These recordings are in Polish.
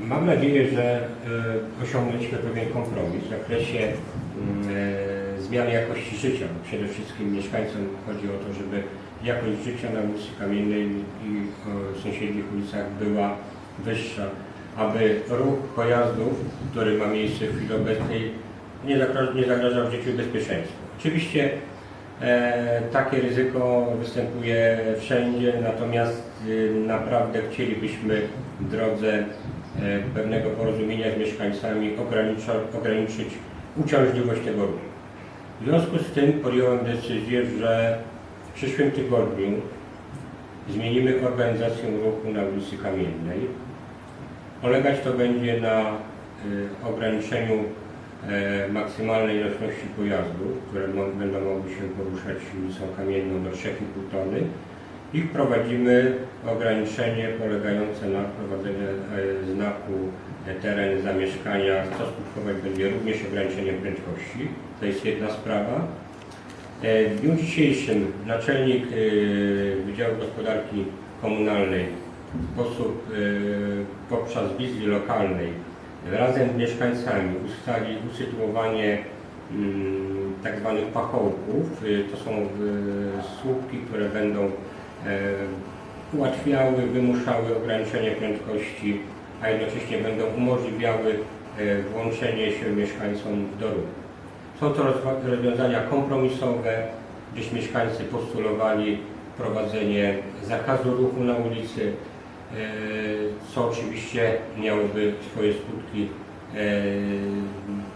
Mam nadzieję, że e, osiągnęliśmy pewien kompromis w zakresie mm, e, zmiany jakości życia. Przede wszystkim mieszkańcom chodzi o to, żeby jakość życia na ulicy Kamiennej i e, sąsiednich ulicach była wyższa, aby ruch pojazdów, który ma miejsce w chwili obecnej, nie zagrażał, zagrażał życiu i bezpieczeństwu. Oczywiście takie ryzyko występuje wszędzie, natomiast y, naprawdę chcielibyśmy w drodze e, pewnego porozumienia z mieszkańcami ograniczyć uciążliwość tego ruchu. W związku z tym podjąłem decyzję, że w przyszłym tygodniu zmienimy organizację ruchu na ulicy Kamiennej. Polegać to będzie na y, ograniczeniu e, maksymalnej ilości pojazdów, które będą mogły się poruszać ulicą Kamienną do 3,5 tony i wprowadzimy ograniczenie polegające na wprowadzeniu e, znaku e, teren zamieszkania, co skutkować będzie również ograniczeniem prędkości. To jest jedna sprawa. E, W dniu dzisiejszym naczelnik e, Wydziału Gospodarki Komunalnej w sposób e, poprzez wizji lokalnej razem z mieszkańcami ustali usytuowanie mm, tak zwanych pachołków. Y, To są y, słupki, które będą e, ułatwiały, wymuszały ograniczenie prędkości, a jednocześnie będą umożliwiały e, włączenie się mieszkańcom do ruchu. Są to rozwiązania kompromisowe, gdyż mieszkańcy postulowali wprowadzenie zakazu ruchu na ulicy, co oczywiście miałoby swoje skutki, e,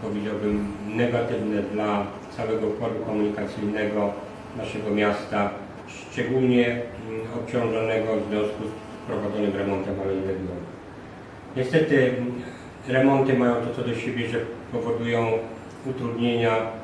powiedziałbym, negatywne dla całego układu komunikacyjnego naszego miasta, szczególnie mm, obciążonego w związku z prowadzonym remontem Legionowej. Niestety mm, remonty mają to co do siebie, że powodują utrudnienia